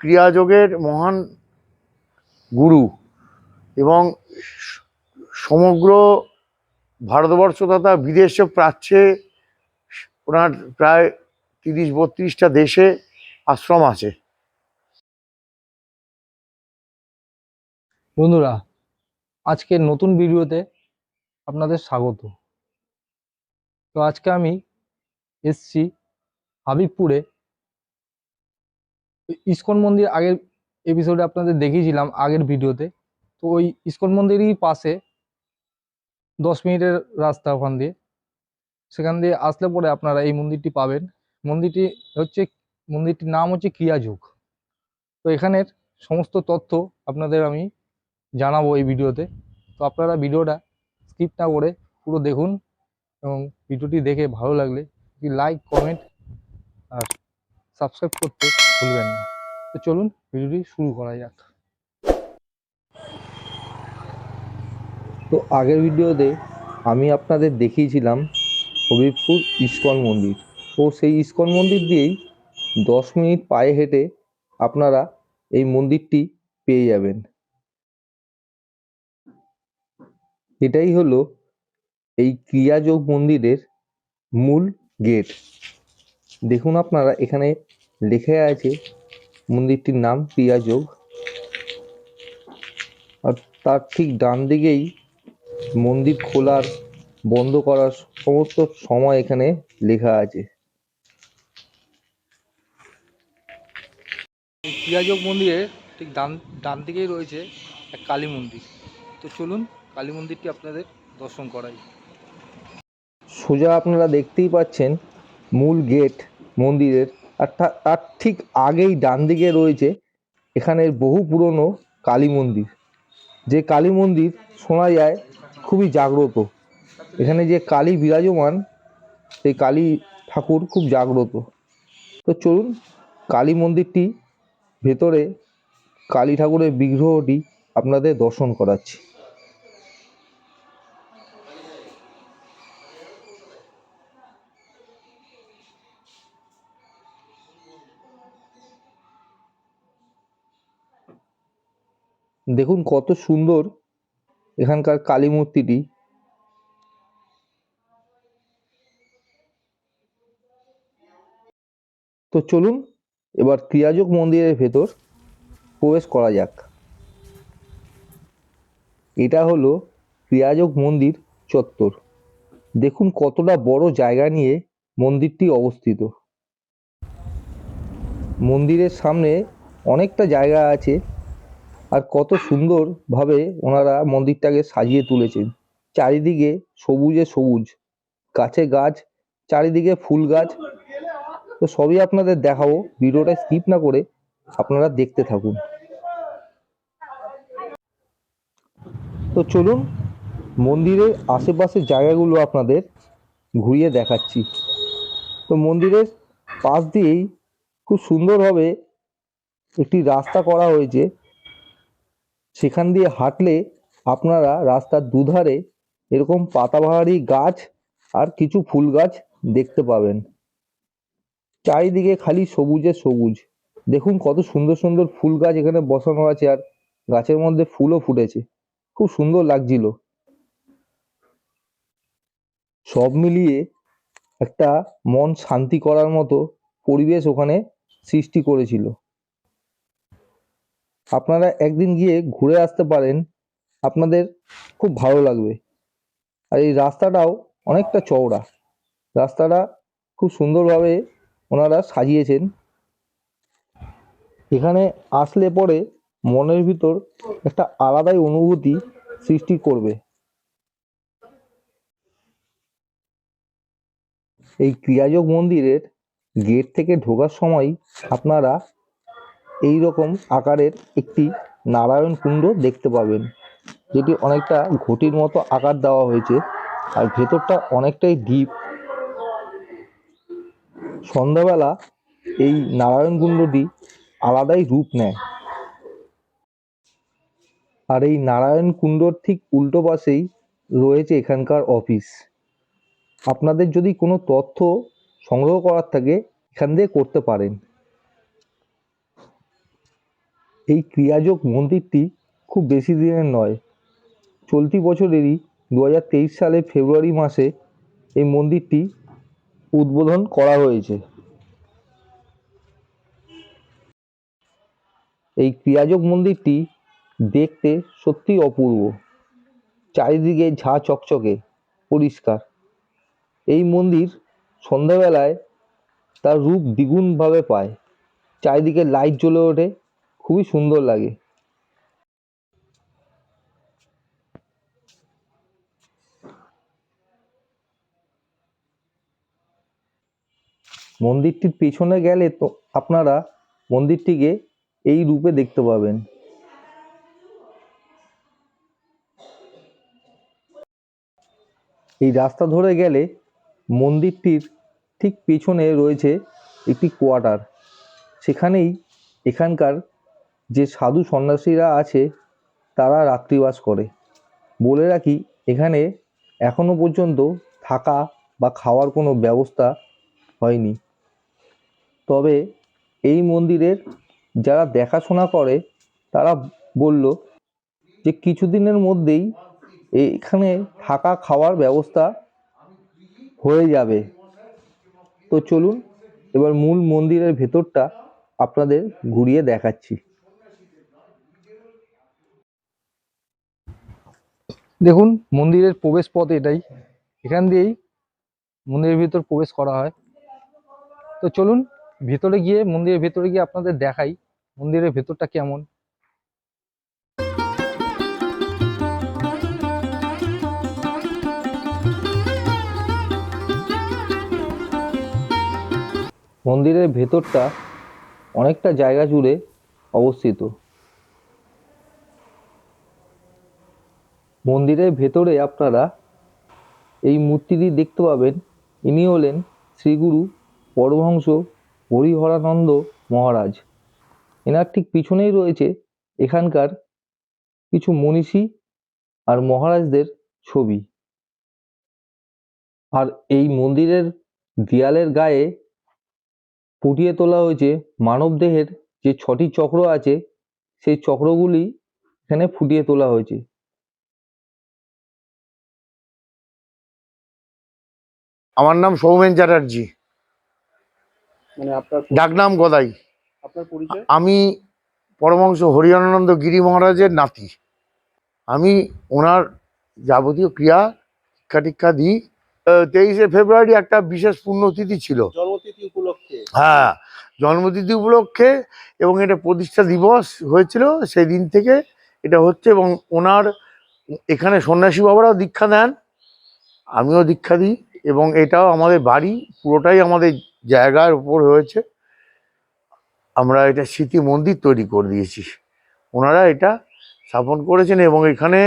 ক্রিয়াযোগের মহান গুরু এবং সমগ্র ভারতবর্ষ তথা বিদেশে প্রাচ্যে ওনার প্রায় তিরিশ, বত্রিশটা দেশে আশ্রম আছে। বন্ধুরা আজকে নতুন ভিডিওতে আপনাদের স্বাগত। তো আজকে আমি এসছি হাবিবপুরে। ইস্কন মন্দির আগের এপিসোডে আপনাদের দেখিয়েছিলাম আগের ভিডিওতে। তো ওই ইস্কন মন্দিরই পাশে দশ মিনিটের রাস্তা ওখান দিয়ে। সেখান দিয়ে আসলে পরে আপনারা এই মন্দিরটি পাবেন। মন্দিরটি হচ্ছে, মন্দিরটির নাম হচ্ছে ক্রিয়াযোগ তো এখানের সমস্ত তথ্য আপনাদের আমি জানাব এই ভিডিওতে। তো আপনারা ভিডিওটা স্কিপ না করে পুরো দেখুন এবং ভিডিওটি দেখে ভালো লাগলে লাইক, কমেন্ট আর সাবস্ক্রাইব করতে ভুলবেন না। তো চলুন ভিডিওটি শুরু করা যাক। তো আগের ভিডিওতে আমি আপনাদের দেখিয়েছিলাম হবিবপুর ইস্কন মন্দির। তো সেই ইস্কন মন্দির দিয়েই দশ মিনিট পায়ে হেঁটে আপনারা এই মন্দিরটি পেয়ে যাবেন। এটাই হলো এই ক্রিয়াযোগ মন্দিরের মূল গেট। দেখুন আপনারা, এখানে লেখা আছে মন্দিরটির নাম ক্রিয়াযোগ। আর তার ঠিক ডান দিকেই মন্দির খোলার বন্ধ করার সমস্ত সময় এখানে লেখা আছে। ক্রিয়াযোগ মন্দিরের ঠিক ডান ডান দিকেই রয়েছে এক কালী মন্দির। তো চলুন কালী মন্দিরটি আপনাদের দর্শন করাই। সোজা আপনারা দেখতেই পাচ্ছেন মূল গেট মন্দিরের। আর তার ঠিক আগেই ডান দিকে রয়েছে এখানের বহু পুরনো কালী মন্দির। যে কালী মন্দির শোনা যায় খুবই জাগ্রত। এখানে যে কালী বিরাজমান, সেই কালী ঠাকুর খুব জাগ্রত। তো চলুন কালী মন্দিরটি ভেতরে কালী ঠাকুরের বিগ্রহটি আপনাদের দর্শন করাচ্ছি। দেখুন কত সুন্দর এখানকার কালী মূর্তিটি। তো চলুন, এবার ক্রিয়াযোগ মন্দিরের ভেতর প্রবেশ করা যাক। এটা হলো ক্রিয়াযোগ মন্দির চত্বর। দেখুন কতটা বড় জায়গা নিয়ে মন্দিরটি অবস্থিত। মন্দিরের সামনে অনেকটা জায়গা আছে আর কত সুন্দরভাবে ওনারা মন্দিরটাকে সাজিয়ে তুলেছেন। চারিদিকে সবুজে সবুজ, গাছে গাছ, চারিদিকে ফুল গাছ তো সবই আপনাদের দেখাবো। ভিডিওটা স্কিপ না করে আপনারা দেখতে থাকুন। তো চলুন, মন্দিরের আশেপাশের জায়গাগুলো আপনাদের ঘুরিয়ে দেখাচ্ছি। তো মন্দিরের পাশ দিয়েই খুব সুন্দরভাবে একটি রাস্তা করা হয়েছে। সেখান দিয়ে হাঁটলে আপনারা রাস্তার দুধারে এরকম পাতাবাহারি গাছ আর কিছু ফুল গাছ দেখতে পাবেন। চারিদিকে খালি সবুজে সবুজ। দেখুন কত সুন্দর সুন্দর ফুল গাছ এখানে বসানো আছে আর গাছের মধ্যে ফুলও ফুটেছে। খুব সুন্দর লাগছিল। সব মিলিয়ে একটা মন শান্তি করার মতো পরিবেশ ওখানে সৃষ্টি করেছিল। আপনারা একদিন গিয়ে ঘুরে আসতে পারেন। আপনাদের খুব ভালো লাগবে। আর এই রাস্তাটাও অনেকটা চওড়া। রাস্তাটা খুব সুন্দরভাবে ওনারা সাজিয়েছেন। এখানে আসলে পরে মনের ভিতর একটা আলাদাই অনুভূতি সৃষ্টি করবে। এই ক্রিয়াযোগ মন্দিরের গেট থেকে ঢোকার সময় আপনারা এই রকম আকারের একটি নারায়ণ কুণ্ড দেখতে পাবেন, যেটি অনেকটা ঘটির মতো আকার দেওয়া হয়েছে। আর ভেতরটা অনেকটাই ডিপ। সন্ধ্যাবেলা এই নারায়ণ কুণ্ডটি আলাদাই রূপ নেয়। আর এই নারায়ণ কুণ্ডর ঠিক উল্টো পাশেই রয়েছে এখানকার অফিস। আপনাদের যদি কোনো তথ্য সংগ্রহ করার থাকে, এখান দিয়ে করতে পারেন। এই ক্রিয়াযোগ মন্দিরটি খুব বেশি দিনের নয়। চলতি বছরেরই দু সালের ফেব্রুয়ারি মাসে এই মন্দিরটি উদ্বোধন করা হয়েছে। এই ক্রিয়াযোগ মন্দিরটি দেখতে সত্যিই অপূর্ব। চারিদিকে ঝা চকচকে, পরিষ্কার। এই মন্দির সন্ধ্যাবেলায় তার রূপ দ্বিগুণভাবে পায়। চারিদিকে লাইট জ্বলে ওঠে, খুবই সুন্দর লাগে। মন্দিরটির পেছনে গেলে তো আপনারা মন্দিরটিকে এই রূপে দেখতে পাবেন। এই রাস্তা ধরে গেলে মন্দিরটির ঠিক পেছনে রয়েছে একটি কোয়ার্টার। সেখানেই এখানকার যে সাধু সন্ন্যাসীরা আছে, তারা রাত্রিবাস করে। বলে রাখি, এখানে এখনও পর্যন্ত থাকা বা খাওয়ার কোনো ব্যবস্থা হয়নি। তবে এই মন্দিরের যারা দেখাশোনা করে, তারা বলল যে কিছুদিনের মধ্যেই এখানে থাকা খাওয়ার ব্যবস্থা হয়ে যাবে। তো চলুন, এবার মূল মন্দিরের ভেতরটা আপনাদের ঘুরিয়ে দেখাচ্ছি। দেখুন, মন্দিরের প্রবেশ পথ এটাই। এখান দিয়েই মন্দিরের ভিতর প্রবেশ করা হয়। তো চলুন ভেতরে গিয়ে, মন্দিরের ভেতরে গিয়ে আপনাদের দেখাই, মন্দিরের ভেতরটা কেমন। মন্দিরের ভেতরটা অনেকটা জায়গা জুড়ে অবস্থিত। মন্দিরের ভেতরে আপনারা এই মূর্তিটি দেখতে পাবেন। ইনি হলেন শ্রীগুরু পরমহংস হরিহরানন্দ মহারাজ। এনার ঠিক পিছনেই রয়েছে এখানকার কিছু মনীষী আর মহারাজদের ছবি। আর এই মন্দিরের দেয়ালের গায়ে ফুটিয়ে তোলা হয়েছে মানবদেহের যে ছটি চক্র আছে, সেই চক্রগুলি এখানে ফুটিয়ে তোলা হয়েছে। আমার নাম সৌমেন চ্যাটার্জি। মানে আপনার ডাকনাম গদাই। আপনার পরিচয়? আমি পরমহংস হরিয়ানন্দ গিরি মহারাজের নাতি। আমি ওনার যাবতীয় ক্রিয়া শিক্ষা টিক্ষা দিই। তেইশে ফেব্রুয়ারি একটা বিশেষ পুণ্যতিথি ছিল। জন্মতিথি উপলক্ষে? হ্যাঁ জন্মতিথি উপলক্ষে এবং এটা প্রতিষ্ঠা দিবস হয়েছিল সেই দিন থেকে এটা হচ্ছে এবং ওনার এখানে সন্ন্যাসী বাবারাও দীক্ষা দেন আমিও দীক্ষা দিই এবং এটাও আমাদের বাড়ি পুরোটাই আমাদের জায়গার উপর হয়েছে। আমরা এটা স্মৃতি মন্দির তৈরি করে দিয়েছি। ওনারা এটা স্থাপন করেছেন এবং এখানে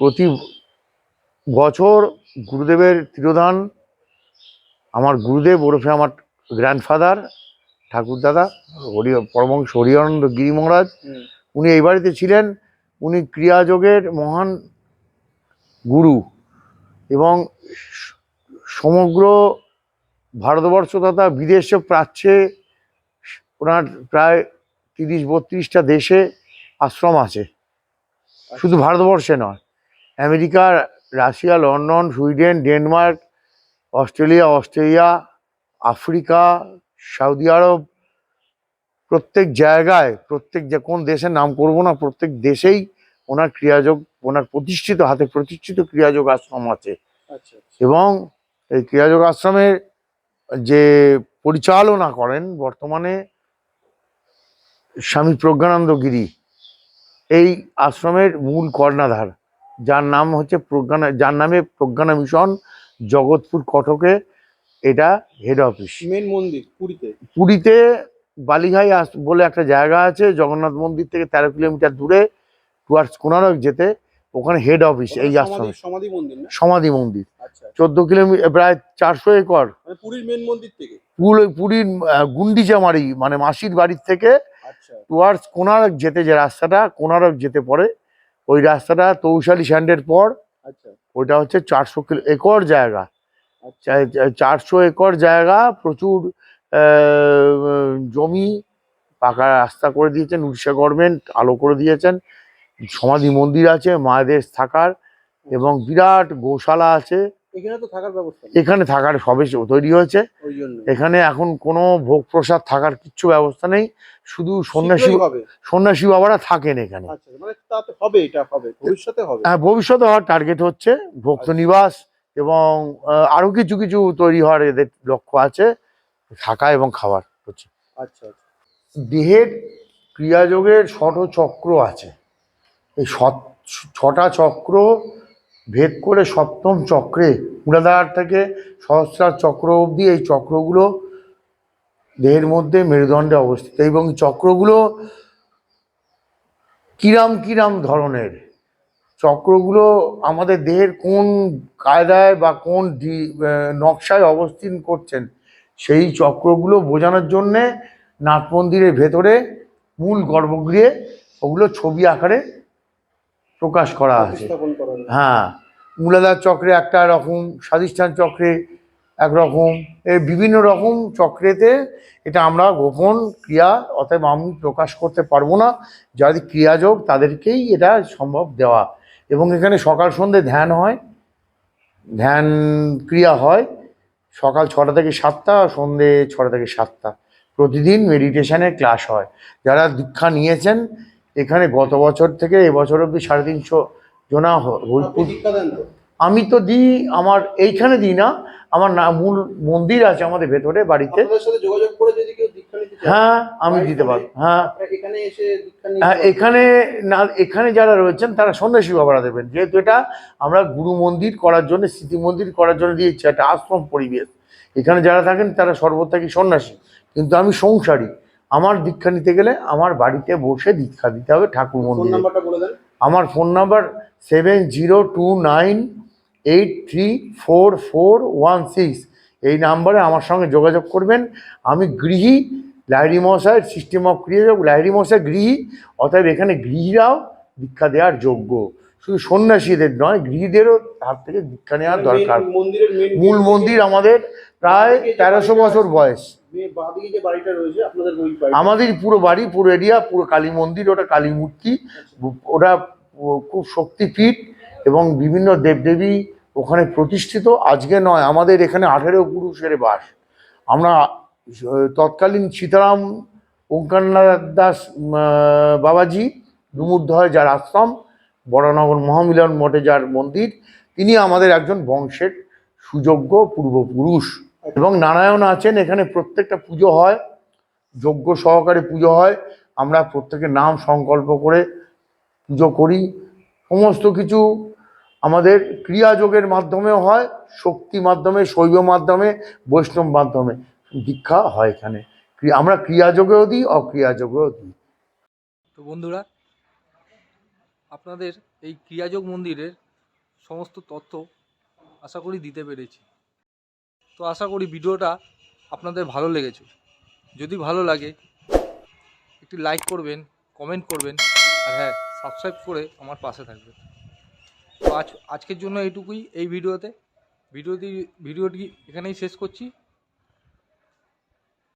প্রতি বছর গুরুদেবের তিরোধান আমার গুরুদেব ওরফে আমার গ্র্যান্ডফাদার ঠাকুরদাদা হরি পরমংশ হরিয়ানন্দ গিরি মহারাজ উনি এই বাড়িতে ছিলেন। উনি ক্রিয়াযোগের মহান গুরু এবং সমগ্র ভারতবর্ষ তথা বিদেশে প্রাচ্যে ওনার প্রায় তিরিশ বত্রিশটা দেশে আশ্রম আছে। শুধু ভারতবর্ষে নয় America Russia London Sweden Denmark Australia Australia Africa Saudi Arabia প্রত্যেক জায়গায় প্রত্যেক যে কোন দেশের নাম করব না প্রত্যেক দেশেই ওনার ক্রিয়াযোগ ওনার প্রতিষ্ঠিত হাতে প্রতিষ্ঠিত ক্রিয়াযোগ আশ্রম আছে। আচ্ছা এবং এই ক্রিয়াযোগ আশ্রমের যে পরিচালনা করেন বর্তমানে স্বামী প্রজ্ঞানন্দ গিরি। এই আশ্রমের মূল কর্ণাধার। যার নাম হচ্ছে প্রজ্ঞান যার নামে প্রজ্ঞানা মিশন জগৎপুর কটকে এটা হেড অফিস মেন মন্দির পুরীতে? পুরীতে বালিঘাই বলে একটা জায়গা আছে জগন্নাথ মন্দির থেকে তেরো কিলোমিটার দূরে টুয়ার্ডস কোনারক যেতে ওখানে হেড অফিস এই আশ্রমে। সমাধি সমাধি মন্দির সমাধি মন্দির। আচ্ছা। চোদ্দ কিলোমিটার প্রায় চারশো একর। মানে পুরীর মেন মন্দির থেকে? পুরো পুরীর গুন্ডিচামারি মানে মাসির বাড়ির থেকে আচ্ছা। টুয়ার্ডস কোনারক যেতে যে রাস্তাটা কোনারক যেতে পড়ে ওই রাস্তাটা তৌশালি স্যান্ডের পর আচ্ছা। ওইটা হচ্ছে চারশো কিলো একর জায়গা। আচ্ছা। চারশো একর জায়গা প্রচুর জমি পাকা রাস্তা করে দিয়েছেন উড়িষ্যা গভর্নমেন্ট আলো করে দিয়েছেন সমাধি মন্দির আছে মায়েদের থাকার এবং বিরাট গোশালা আছে এখানে তো থাকার ব্যবস্থা এখানে থাকার সবে তৈরি হয়েছে। এখানে এখন কোনো ভোগ প্রসাদ থাকার কিচ্ছু ব্যবস্থা নেই। শুধু সন্ন্যাসী সন্ন্যাসী বাবারা থাকেন এখানে। আচ্ছা মানে তাতে হবে এটা হবে ভবিষ্যতে হবে। হ্যাঁ ভবিষ্যতে হওয়ার টার্গেট হচ্ছে ভক্ত নিবাস এবং আরও কিছু কিছু তৈরি হওয়ার এদের লক্ষ্য আছে। থাকা এবং খাবার হচ্ছে। আচ্ছা আচ্ছা। দেহের ক্রিয়াযোগের ষট চক্র আছে। এই ছটা চক্র ভেদ করে সপ্তম চক্রে মূলাধার থেকে সহস্রার চক্র অবধি এই চক্রগুলো দেহের মধ্যে মেরুদণ্ডে অবস্থিত। এবং চক্রগুলো কিরাম কিরাম ধরনের? চক্রগুলো আমাদের দেহের কোন কায়দায় বা কোন নকশায় অবস্থান করছেন, সেই চক্রগুলো বোঝানোর জন্যে নাট মন্দিরের ভেতরে মূল গর্ভগৃহে ওগুলো ছবি আকারে প্রকাশ করা আছে। হ্যাঁ মূলাধার চক্রে একটা রকম স্বাধিষ্ঠান চক্রে একরকম এর বিভিন্ন রকম চক্রেতে এটা আমরা গোপন ক্রিয়া অতএব আমি প্রকাশ করতে পারব না। যাদের ক্রিয়াযোগ তাদেরকেই এটা সম্ভব দেওয়া। এবং এখানে সকাল সন্ধে ধ্যান হয় ধ্যান ক্রিয়া হয় সকাল ছটা থেকে সাতটা সন্ধে ছটা থেকে সাতটা। প্রতিদিন মেডিটেশনের ক্লাস হয়। যারা দীক্ষা নিয়েছেন এখানে গত বছর থেকে এবছর অব্দি সাড়ে তিনশো জনা আমি তো দিই আমার এইখানে দিই না আমার না মূল মন্দির আছে আমাদের ভেতরে বাড়িতে। হ্যাঁ আমি দিতে পারব হ্যাঁ। হ্যাঁ এখানে না এখানে যারা রয়েছেন তারা সন্ন্যাসী বাবারা দেবেন। যেহেতু এটা আমরা গুরু মন্দির করার জন্য স্মৃতি মন্দির করার জন্য দিয়েছি একটা আশ্রম পরিবেশ। এখানে যারা থাকেন তারা সর্বত্যাগী সন্ন্যাসী। কিন্তু আমি সংসারী। আমার দীক্ষা নিতে গেলে আমার বাড়িতে বসে দীক্ষা দিতে হবে ঠাকুর মন্দিরে। আমার phone number seven zero two nine eight three four four one six. এই নাম্বারে আমার সঙ্গে যোগাযোগ করবেন। আমি গৃহী লাইরি মশাইয়ের সিস্টেম অফ ক্রিয়াযোগ লাইরি মশাই গৃহী অতএব এখানে গৃহীরাও দীক্ষা দেওয়ার যোগ্য। শুধু সন্ন্যাসীদের নয় গৃহীদেরও তার থেকে দীক্ষা নেওয়ার দরকার। মেন মেন মূল মন্দির আমাদের প্রায় তেরোশো বছর বয়স। আমাদের পুরো বাড়ি পুরো এরিয়া পুরো কালী মন্দির ওটা কালী মূর্তি। ওটা খুব শক্তিপীঠ এবং বিভিন্ন দেবদেবী ওখানে প্রতিষ্ঠিত। আজকে নয় আমাদের এখানে আঠেরো পুরুষের বাস। আমরা তৎকালীন সীতারাম ওঙ্কারনাথ দাস বাবাজি ডুমুরধয় যার আশ্রম বড়নগর মহামিলন মঠে যার মন্দির তিনি আমাদের একজন বংশের সুযোগ্য পূর্বপুরুষ। এবং নারায়ণ আছেন, এখানে প্রত্যেকটা পুজো হয়, যজ্ঞ সহকারে পুজো হয়, আমরা প্রত্যেকের নাম সংকল্প করে পুজো করি। সমস্ত কিছু আমাদের ক্রিয়াযোগের মাধ্যমেও হয়, শক্তি মাধ্যমে, শৈব মাধ্যমে, বৈষ্ণব মাধ্যমে। দীক্ষা হয় এখানে। আমরা ক্রিয়াযোগেও দিই অক্রিয়াযোগেও দিই। তো বন্ধুরা, আপনাদের এই ক্রিয়াযোগ মন্দিরের সমস্ত তথ্য আশা করি দিতে পেরেছি। তো আশা করি ভিডিওটা আপনাদের ভালো লেগেছে। যদি ভালো লাগে, একটি লাইক করবেন কমেন্ট করবেন, আর হ্যাঁ সাবস্ক্রাইব করে আমার পাশে থাকবেন। তো আজ, আজকের জন্য এইটুকুই এই ভিডিওতে। ভিডিওটি ভিডিওটি এখানেই শেষ করছি।